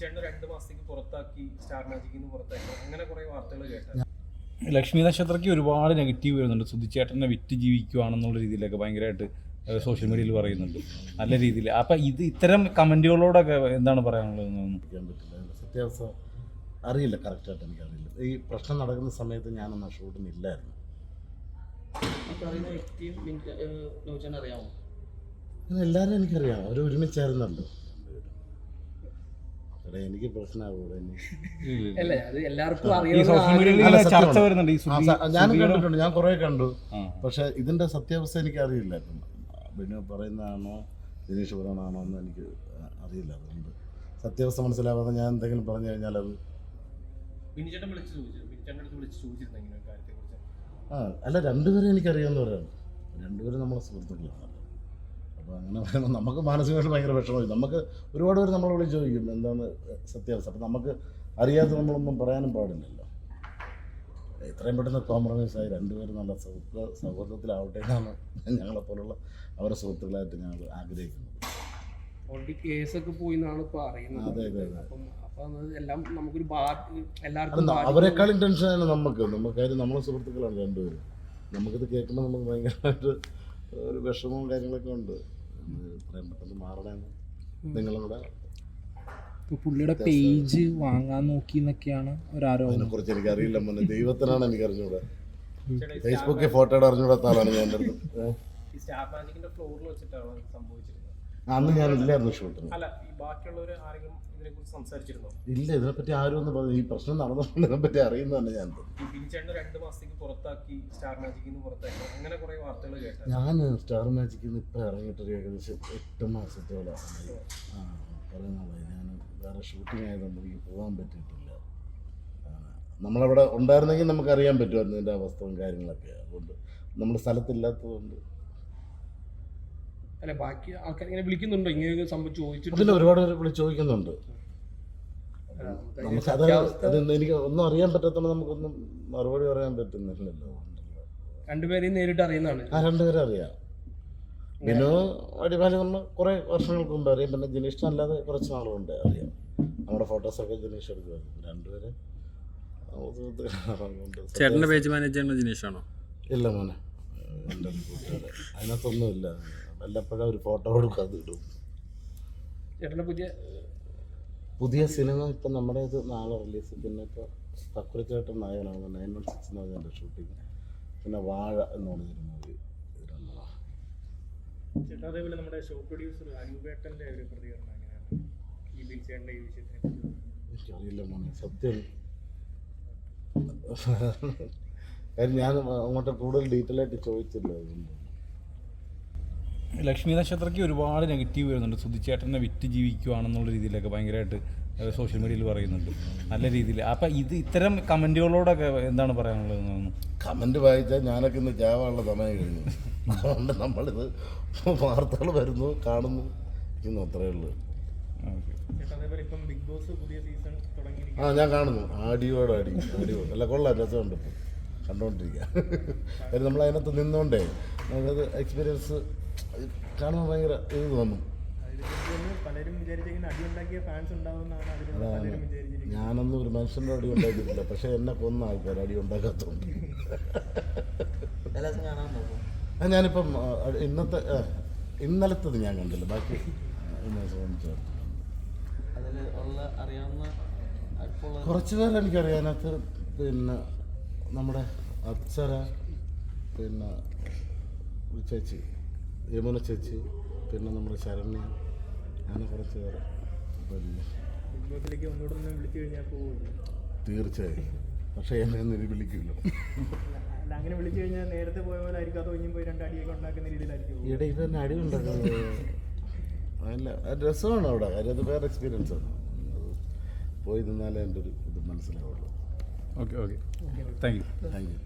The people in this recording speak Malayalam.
ബിനിച്ചേട്ടനെ രണ്ട് മാസത്തേക്ക് പുറത്താക്കി സ്റ്റാർ മാജിക്കിൽ നിന്ന് പുറത്താക്കി. അങ്ങനെ കുറെ വാർത്തകൾ കേട്ടു. ലക്ഷ്മി നക്ഷത്രയ്ക്ക് ഒരുപാട് നെഗറ്റീവ് വരുന്നുണ്ട്. സുധിച്ചേട്ടനെ വിറ്റ് ജീവിക്കുവാണെന്നുള്ള രീതിയിലൊക്കെ ഭയങ്കരമായിട്ട് സോഷ്യൽ മീഡിയയിൽ പറയുന്നുണ്ട്. നല്ല രീതിയിൽ. അപ്പം ഇത് ഇത്തരം കമന്റുകളോടൊക്കെ എന്താണ് പറയാനുള്ളത് സത്യാവസ്ഥ അറിയില്ല. കറക്റ്റായിട്ട് എനിക്കറിയില്ല. ഈ പ്രശ്നം നടക്കുന്ന സമയത്ത് ഞാനൊന്ന് ഷൂട്ടിനില്ലായിരുന്നു ഷൂട്ടിന് ഇല്ലായിരുന്നു. എല്ലാവരും എനിക്കറിയാം. അവർ ഒരുമിച്ചായിരുന്നല്ലോ. എടാ എനിക്ക് പ്രശ്നമാകൂടെ അല്ല അത് എല്ലാവർക്കും ചർച്ച. വരുന്നുണ്ട്. ഈ സുധി- സുധിയുടെ- കണ്ടിട്ടുണ്ട് ഞാൻ കുറേ കണ്ടു. ആ. പക്ഷെ ഇതിന്റെ സത്യാവസ്ഥ എനിക്ക് അറിയില്ല ബിനു പറയുന്നതാണോ ദിനേശ് പറയുന്നതാണോ എന്ന് എനിക്ക് അറിയില്ല. അതുകൊണ്ട് സത്യാവസ്ഥ മനസ്സിലാവാതെ ഞാൻ എന്തെങ്കിലും പറഞ്ഞു കഴിഞ്ഞാൽ അത് ബിനിച്ചേട്ടൻ വിളിച്ച് ചോദിച്ചു. ബിനിച്ചേട്ടന്റെ അടുത്ത് വിളിച്ച് ചോദിച്ചിരുന്നു ഇങ്ങനെ ഒരു കാര്യത്തെ ആ അല്ല രണ്ടുപേരും എനിക്കറിയാവുന്നവരാണ്. രണ്ടുപേരും നമ്മളെ സുഹൃത്തുക്കളാണ്. അപ്പോൾ അങ്ങനെ പറയുമ്പോൾ നമുക്ക് മാനസികമായിട്ട് ഭയങ്കര വിഷമമായി. നമുക്ക് ഒരുപാട് പേര് നമ്മളെ വിളിച്ച് ചോദിക്കും എന്താണ് സത്യാവസ്ഥ? അപ്പം നമുക്ക് അറിയാതെ നമ്മളൊന്നും പറയാനും പാടില്ലല്ലോ. എത്രയും പെട്ടെന്ന് കോംപ്രമൈസ് ആയി രണ്ടുപേരും നല്ല സുഹൃത്ത് സൗഹൃദത്തിലാവട്ടെ എന്നാണ് ഞങ്ങളെപ്പോലുള്ള അവരുടെ സുഹൃത്തുക്കളായിട്ട് ഞങ്ങൾ ആഗ്രഹിക്കുന്നത്. ഓൾറെഡി കേസൊക്കെ പോയി എന്നാണ് അറിയുന്നത്. അപ്പം അപ്പൊ എല്ലാം നമുക്കൊരു എല്ലാവർക്കും. അവരെക്കാളും ടെൻഷനാണ് നമുക്ക്. നമ്മളെ സുഹൃത്തുക്കളാണ് രണ്ടുപേരും. നമുക്കിത് കേൾക്കുമ്പോൾ നമുക്ക് ഭയങ്കരമായിട്ട് ഒരു വിഷമവും കാര്യങ്ങളൊക്കെ ഉണ്ട്. എത്രയും പെട്ടെന്ന് മാറണമെന്ന് നിങ്ങളും കൂടെ ഇപ്പൊ പുള്ളിയുടെ പേജ് വാങ്ങാൻ നോക്കി എന്നൊക്കെയാണ് ഒരാരോപണം. അതിനെക്കുറിച്ച് എനിക്ക് അറിയില്ല മോനെ ദൈവത്തിനാണ് എനിക്ക് അറിഞ്ഞൂടെ ഫേസ്ബുക്കിൽ ഫോട്ടോയുടെ അറിഞ്ഞൂടാത്താണ് ഞാൻ എന്റെ അടുത്ത്. ഏ? ഈ സ്റ്റാർ മാജിക്കിന്റെ ഫ്ലോറിൽ വെച്ചിട്ടാണ് സംഭവിച്ചിരുന്നത്. അന്ന് ഞാൻ ഇല്ലായിരുന്നു ഷൂട്ടിന്. അല്ല ഈ ബാക്കിയുള്ളവർ ആരെങ്കിലും ഇതിനെ പറ്റി സംസാരിച്ചിരുന്നോ? ഇല്ല ഇതിനെപ്പറ്റി ആരും ഒന്നും പറഞ്ഞു ഈ പ്രശ്നം നടന്നതുകൊണ്ട് ഇതിനെപ്പറ്റി അറിയുന്നതാണ് ഞാൻ. രണ്ട് മാസത്തേക്ക് പുറത്താക്കി സ്റ്റാർ മാജിക്കിൽ നിന്ന് പുറത്താക്കി. അങ്ങനെ കുറെ വാർത്തകൾ കേട്ടു. ഞാൻ സ്റ്റാർ മാജിക്കിൽ നിന്ന് ഇപ്പം ഇറങ്ങിയിട്ടൊരു ഏകദേശം എട്ട് മാസത്തോളം. ആ നാളായി. ഞാൻ വേറെ ഷൂട്ടിംഗ് ആയതുകൊണ്ട് എനിക്ക് പോകാൻ പറ്റിയിട്ടില്ല. നമ്മളവിടെ ഉണ്ടായിരുന്നെങ്കിൽ നമുക്ക് അറിയാൻ പറ്റുമായിരുന്നു ഇതിന്റെ അവസ്ഥയും കാര്യങ്ങളൊക്കെ. അതുകൊണ്ട് നമ്മൾ സ്ഥലത്തില്ലാത്തതുകൊണ്ട് അല്ല ബാക്കി ആൾക്കാർ ഇങ്ങനെ വിളിക്കുന്നുണ്ടോ? ഇങ്ങനെ സംഭവം ചോദിച്ചിട്ട് അതിൽ ഒരുപാട് പേര് വിളിച്ച് ചോദിക്കുന്നുണ്ട്. നമുക്കത് അത് എനിക്ക് ഒന്നും അറിയാൻ പറ്റാത്തതുകൊണ്ട് നമുക്കൊന്നും മറുപടി പറയാൻ പറ്റുന്നില്ലല്ലോ രണ്ടുപേരെയും നേരിട്ട് അറിയുന്നതാണ്. ആ രണ്ടുപേരും അറിയാം. ബിനു അടിമാലി നമ്മൾ കുറെ വർഷങ്ങൾക്ക് മുമ്പ് അറിയാം. പിന്നെ ജിനീഷ് അല്ലാതെ കുറച്ച് നാളുകൊണ്ട് അറിയാം. നമ്മുടെ ഫോട്ടോസൊക്കെ ജിനീഷ് എടുക്കുമായിരുന്നു. രണ്ടുപേരും ചേട്ടന്റെ പേജ് മാനേജ് ചെയ്യുന്ന ജിനീഷാണോ ഇല്ല മോനെ. അതിനകത്തൊന്നും ഇല്ല കൂട്ടുകാരൻ. അതിനകത്തൊന്നുമില്ല. വല്ലപ്പോഴും ഒരു ഫോട്ടോ കൊടുക്കും അത് ഇടും പുതിയ പുതിയ സിനിമ ഇപ്പം നമ്മുടെ ഇത് നാളെ റിലീസ് പിന്നെ ഇപ്പോൾ തക്കുറിച്ചേട്ടൻ നായകനാണ്. നയൻ വൺ സിക്സ് എന്ന് പറഞ്ഞ ഷൂട്ടിങ് പിന്നെ വാഴ എന്ന് പറഞ്ഞൊരു മൂവി രണ്ടെണ്ണം ചേട്ടാ അതേപോലെ നമ്മുടെ ഷോ പ്രൊഡ്യൂസർ ഒരു പ്രതികരണം എങ്ങനെയാണ്? ഈ ഈ വിഷയത്തിനെ എനിക്കറിയില്ല മോനെ. സത്യം. കാര്യം ഞാൻ അങ്ങോട്ട് കൂടുതൽ ഡീറ്റെയിൽ ആയിട്ട് ചോദിച്ചില്ല അതുകൊണ്ട് ലക്ഷ്മി നക്ഷത്രയ്ക്ക് ഒരുപാട് നെഗറ്റീവ് വരുന്നുണ്ട്. സുധിച്ചേട്ടനെ വിറ്റ് ജീവിക്കുവാണെന്നുള്ള രീതിയിലൊക്കെ ഭയങ്കരമായിട്ട് സോഷ്യൽ മീഡിയയിൽ പറയുന്നുണ്ട്. നല്ല രീതിയിൽ. അപ്പം ഇത് ഇത്തരം കമന്റുകളോടൊക്കെ എന്താണ് പറയാനുള്ളത് കമന്റ് വായിച്ചാൽ ഞാനൊക്കെ ഇന്ന് ചാവാനുള്ള സമയം കഴിഞ്ഞു. അതുകൊണ്ട് നമ്മളിത് വാർത്തകൾ വരുന്നു കാണുന്നു. ഇന്ന് അത്രയേ ഉള്ളൂ. ഓക്കെ. ചേട്ടാ ഇപ്പം ബിഗ് ബോസ് പുതിയ സീസൺ തുടങ്ങിയിരിക്കും ആ ഞാൻ കാണുന്നു. ആടിയോട് ആടി. ആടിയോ അല്ല കൊള്ളാം രസമുണ്ട് ഇപ്പം. കണ്ടുകൊണ്ടിരിക്കുക നമ്മൾ അതിനകത്ത് നിന്നുകൊണ്ടേ നമ്മളത് എക്സ്പീരിയൻസ് കാണുമ്പോൾ ഭയങ്കര ഇത് തോന്നും. പലരും വിചാരിച്ചിങ്ങനെ അടിയുണ്ടാക്കിയ ഫാൻസ് ഉണ്ടാവുമെന്നാണ് അതിൽ അതാണ്. ഞാനൊന്നും ഒരു മനുഷ്യന്റെ അടി ഉണ്ടാക്കിയിട്ടില്ല. പക്ഷേ എന്നെ കൊന്ന ആൾക്കാർ അടി ഉണ്ടാക്കാത്തതുകൊണ്ട് ഞാനിപ്പം ഇന്നത്തെ ഇന്നലത്തത് ഞാൻ കണ്ടില്ല. ബാക്കി കുറച്ച് പേര് എനിക്കറിയാനകത്ത് പിന്നെ നമ്മുടെ അപ്സര പിന്നെ ചേച്ചി യമുന ചേച്ചി പിന്നെ നമ്മുടെ ശരണ്യ. അങ്ങനെ കുറച്ച് പേര്. പിന്നെ തീർച്ചയായും. പക്ഷേ എന്നെ ഒന്നും ഇത് വിളിക്കില്ല അങ്ങനെ വിളിച്ചു കഴിഞ്ഞാൽ നേരത്തെ പോയ പോലെ ആയിരിക്കും. അതോ ഇനിയും പോയി രണ്ട് അടിയൊക്കെ ഉണ്ടാക്കുന്ന രീതിയിലായിരിക്കും ഈയിടെ ഇത് തന്നെ അടി ഉണ്ടാക്കുന്നത്. അല്ല രസമാണ് അവിടെ. കാര്യം അത് വേറെ എക്സ്പീരിയൻസ് ആണ്. പോയി നിന്നാലേ എന്റെ ഒരു ഇത് മനസ്സിലാവുള്ളൂ. Okay okay thank you thank you